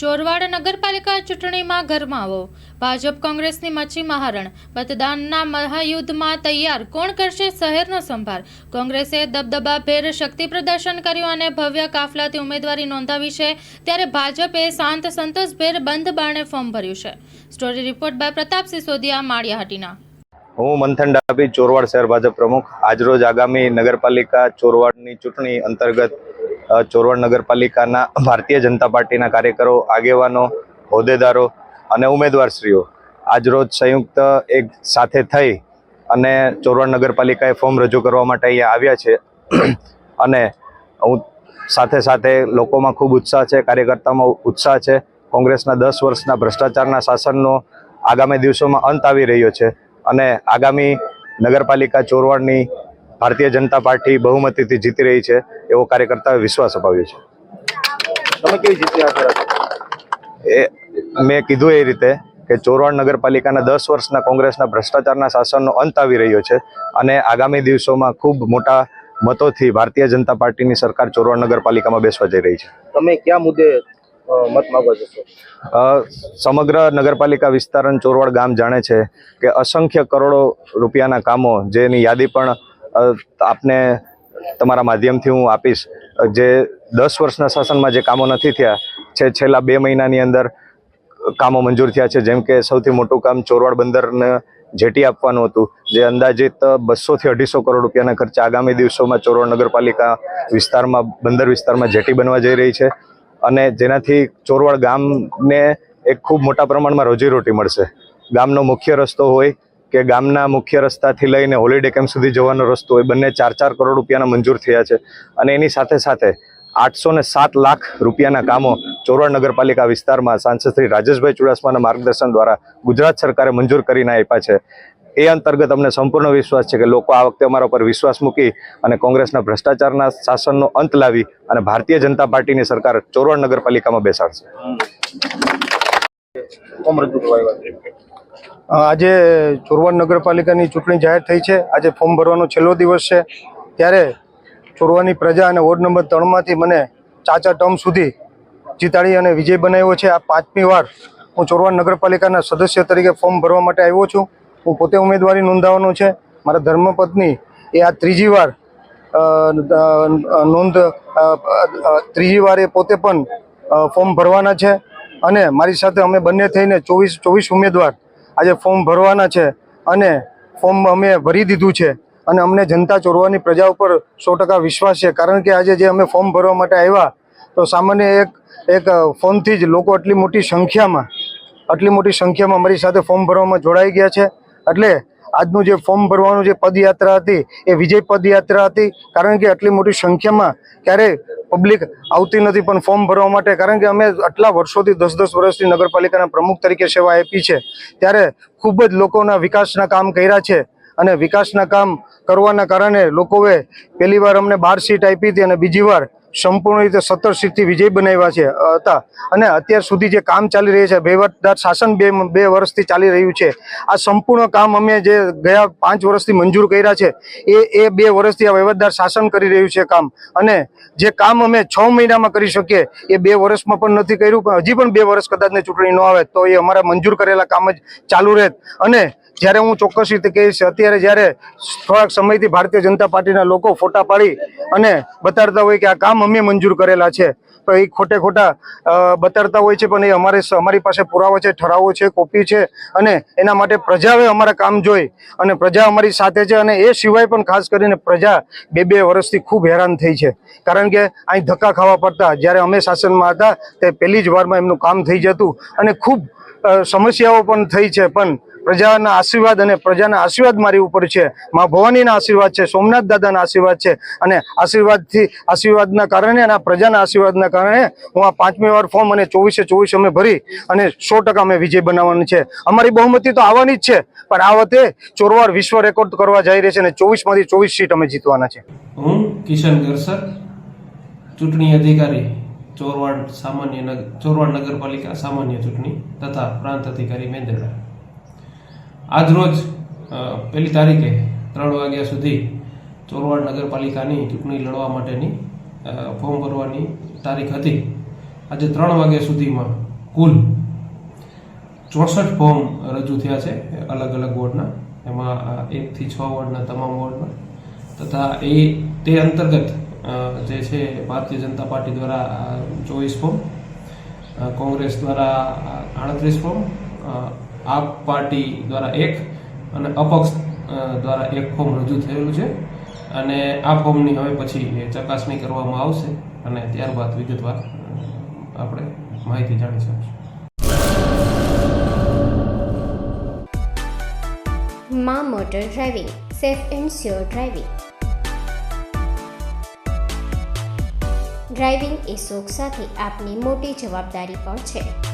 ચોરવાડ નગરપાલિકા ચૂંટણીમાં ગરમાવો. ભાજપ કોંગ્રેસની મચ્છી મહારણ. મતદાનના મહાયુદ્ધમાં તૈયાર. કોણ કરશે શહેરનો સંભાર? કોંગ્રેસે દબદબાભેર શક્તિ પ્રદર્શન કર્યું અને ભવ્ય કાફલાથી ઉમેદવારી નોંધાવી છે. ત્યારે ભાજપે શાંત સંતોષભેર બંધ બારણે ફોર્મ ભર્યું છે. Story report by Pratap Sisodiya, Maliyahatina. હું મંથન ડાભી, ચોરવાડ શહેર ભાજપ પ્રમુખ. આજરોજ આગામી નગરપાલિકા ચોરવાડની ચૂંટણી અંતર્ગત ચોરવાડ નગરપાલિકાના ભારતીય જનતા પાર્ટીના કાર્યકરો, આગેવાનો, હોદ્દેદારો અને ઉમેદવારશ્રીઓ આજરોજ સંયુક્ત એક સાથે થઈ અને ચોરવાડ નગરપાલિકાએ ફોર્મ રજૂ કરવા માટે અહીંયા આવ્યા છે. અને હું સાથે સાથે લોકોમાં ખૂબ ઉત્સાહ છે કાર્યકર્તામાં ઉત્સાહ છે. કોંગ્રેસના દસ વર્ષના ભ્રષ્ટાચારના શાસનનો આગામી દિવસોમાં અંત આવી રહ્યો છે અને આગામી નગરપાલિકા ચોરવાડની ભારતીય જનતા પાર્ટી બહુમતીથી જીતી રહી છે. એવો કાર્યકર્તાઓએ વિશ્વાસ અપાવ્યો છે. તમે કેવી જીતી એ મેં કીધું એ રીતે કે ચોરવાડ નગરપાલિકાના દસ વર્ષના કોંગ્રેસના ભ્રષ્ટાચારના શાસનનો અંત આવી રહ્યો છે અને આગામી દિવસોમાં ખૂબ મોટા મતોથી ભારતીય જનતા પાર્ટીની સરકાર ચોરવાડ નગરપાલિકામાં બેસવા જઈ રહી છે. તમે કયા મુદ્દે મત સમગ્ર નગરપાલિકા વિસ્તાર ચોરવાડ ગામ જાણે છે કે અસંખ્ય કરોડો રૂપિયાના કામો જેની યાદી પણ આપને તમારા માધ્યમથી હું આપીશ. જે દસ વર્ષના શાસનમાં જે કામો નથી થયા, છે છેલ્લા બે મહિનાની અંદર કામો મંજૂર થયા છે. જેમ કે સૌથી મોટું કામ ચોરવાડ બંદરને જેટી આપવાનું હતું. જે અંદાજિત બસોથી અઢીસો કરોડ રૂપિયાના ખર્ચે આગામી દિવસોમાં ચોરવાડ નગરપાલિકા વિસ્તારમાં, બંદર વિસ્તારમાં જેટી બનવા જઈ રહી છે. અને જેનાથી ચોરવાડ ગામને એક ખૂબ મોટા પ્રમાણમાં રોજીરોટી મળશે. ગામનો મુખ્ય રસ્તો હોય કે ગામના મુખ્ય રસ્તાથી લઈને હોલિડે કેમ્પ સુધી જવાનો રસ્તો એ બંને ચાર ચાર કરોડ રૂપિયાના મંજૂર થયા છે. અને એની સાથે સાથે આઠસો ને સાત લાખ રૂપિયાના કામો ચોરવાડ નગરપાલિકા વિસ્તારમાં સાંસદ શ્રી રાજેશભાઈ ચુડાસમાના માર્ગદર્શન દ્વારા ગુજરાત સરકારે મંજૂર કરીને આપ્યા છે. એ અંતર્ગત અમને સંપૂર્ણ વિશ્વાસ છે કે લોકો આ વખતે અમારા પર વિશ્વાસ મૂકી અને કોંગ્રેસના ભ્રષ્ટાચારના શાસનનો અંત લાવી અને ભારતીય જનતા પાર્ટીની સરકાર ચોરવાડ નગરપાલિકામાં બેસાડશે. આજે ચોરવાડ નગરપાલિકાની ચૂંટણી જાહેર થઈ છે. આજે ફોર્મ ભરવાનો છેલ્લો દિવસ છે. ત્યારે ચોરવાની પ્રજા અને વોર્ડ નંબર ત્રણમાંથી મને ચાચા ટર્મ સુધી જીતાડી અને વિજય બનાવ્યો છે. આ પાંચમી વાર હું ચોરવાડ નગરપાલિકાના સદસ્ય તરીકે ફોર્મ ભરવા માટે આવ્યો છું. હું પોતે ઉમેદવારી નોંધાવાનો છે. મારા ધર્મપત્ની એ આ ત્રીજી વાર નોંધ ત્રીજી વાર એ પોતે પણ ફોર્મ ભરવાના છે. અને મારી સાથે અમે બંને થઈને ચોવીસ ચોવીસ ઉમેદવાર આજે ફોર્મ ભરવાના છે અને ફોર્મ અમે ભરી દીધું છે અને અમને જનતા ચોરવાની પ્રજા ઉપર સો ટકા વિશ્વાસ છે. કારણ કે આજે જે અમે ફોર્મ ભરવા માટે આવ્યા, તો સામાન્ય એક એક ફોનથી જ લોકો આટલી મોટી સંખ્યામાં, આટલી મોટી સંખ્યામાં અમારી સાથે ફોર્મ ભરવામાં જોડાઈ ગયા છે. એટલે આજનું જે ફોર્મ ભરવાનું જે પદયાત્રા હતી, એ વિજય પદયાત્રા હતી. કારણ કે આટલી મોટી સંખ્યામાં ક્યારેય પબ્લિક આવતી નથી પણ ફોર્મ ભરવા માટે. કારણ કે અમે આટલા વર્ષોથી દસ દસ વર્ષથી નગરપાલિકાના પ્રમુખ તરીકે સેવા આપી છે. ત્યારે ખૂબ જ લોકોના વિકાસના કામ કર્યા છે. અને વિકાસના કામ કરવાના કારણે લોકોએ પહેલી વાર અમને બાર સીટ આપી હતી અને બીજી વાર સંપૂર્ણ રીતે સત્તર સીટથી વિજય બનાવ્યા છે હતા. અને અત્યાર સુધી જે કામ ચાલી રહ્યું છે વહીવટદાર શાસન બે બે વર્ષથી ચાલી રહ્યું છે. આ સંપૂર્ણ કામ અમે જે ગયા પાંચ વર્ષથી મંજૂર કર્યા છે, એ એ બે વર્ષથી આ વહીવટદાર શાસન કરી રહ્યું છે કામ. અને જે કામ અમે છ મહિનામાં કરી શકીએ, એ બે વર્ષમાં પણ નથી કર્યું, પણ હજી પણ બે વર્ષ કદાચને ચૂંટણી ન આવે, તો એ અમારા મંજૂર કરેલા કામ જ ચાલુ રહે. અને જ્યારે હું ચોક્કસ રીતે કહીશ, અત્યારે જ્યારે થોડાક સમયથી ભારતીય જનતા પાર્ટીના લોકો ફોટા પાડી અને બતાડતા હોય કે આ કામ અમે મંજૂર કરેલા છે. તો એ ખોટે ખોટા બતાડતા હોય છે, પણ એ અમારે અમારી પાસે પુરાવો છે, ઠરાવો છે, કોપી છે અને એના માટે પ્રજાએ અમારા કામ જોઈ અને પ્રજા અમારી સાથે છે અને એ સિવાય પણ ખાસ કરીને પ્રજા બે બે વર્ષથી ખૂબ હેરાન થઈ છે. કારણ કે અહીં ધક્કા ખાવા પડતા, જ્યારે અમે શાસનમાં હતા, તે પહેલી જ વારમાં એમનું કામ થઈ જતું અને ખૂબ સમસ્યાઓ પણ થઈ છે. પણ પ્રજાના આશીર્વાદ અને પ્રજાના આશીર્વાદ મારી ઉપર છે. મા ભવાનીના આશીર્વાદ છે, સોમનાથ દાદાના આશીર્વાદ છે અને આશીર્વાદથી, આશીર્વાદના કારણે અને પ્રજાના આશીર્વાદના કારણે હું આ પાંચમી વાર ફોર્મ અને ચોવીસે ચોવીસ અમે ભરી અને સો ટકા અમે વિજય બનાવવાનું છે. અમારી બહુમતી તો આવવાની જ છે, પણ આ વખતે ચોરવાર વિશ્વ રેકોર્ડ કરવા જઈ રહી છે અને ચોવીસમાંથી ચોવીસ સીટ અમે જીતવાના છે. હું કિશન ગરસર ચૂંટણી અધિકારી, ચોરવાડ સામાન્ય ચોરવાડ નગરપાલિકા સામાન્ય ચૂંટણી તથા પ્રાંત અધિકારી મેંદરડા આજરોજ પહેલી તારીખે ત્રણ વાગ્યા સુધી ચોરવાડ નગરપાલિકાની ચૂંટણી લડવા માટેની ફોર્મ ભરવાની તારીખ હતી. આજે ત્રણ વાગ્યા સુધીમાં કુલ ચોસઠ ફોર્મ રજૂ થયા છે, અલગ અલગ વોર્ડના. એમાં એકથી છ વોર્ડના તમામ વોર્ડમાં. તથા એ, તે અંતર્ગત જે છે ભારતીય જનતા પાર્ટી દ્વારા ચોવીસ ફોર્મ કોંગ્રેસ દ્વારા આડત્રીસ ફોર્મ આપ પાર્ટી દ્વારા એક અને અપક્ષ દ્વારા એક ફોર્મ રજૂ થયેલું છે. અને આ ફોર્મની હવે પછી ચકાસણી કરવામાં આવશે અને ત્યારબાદ વિગતવાર આપણે માહિતી જાણી શકીશું. મા motor driving, safe and sure driving. Driving એ શોખ સાથે આપની મોટી જવાબદારી પણ છે.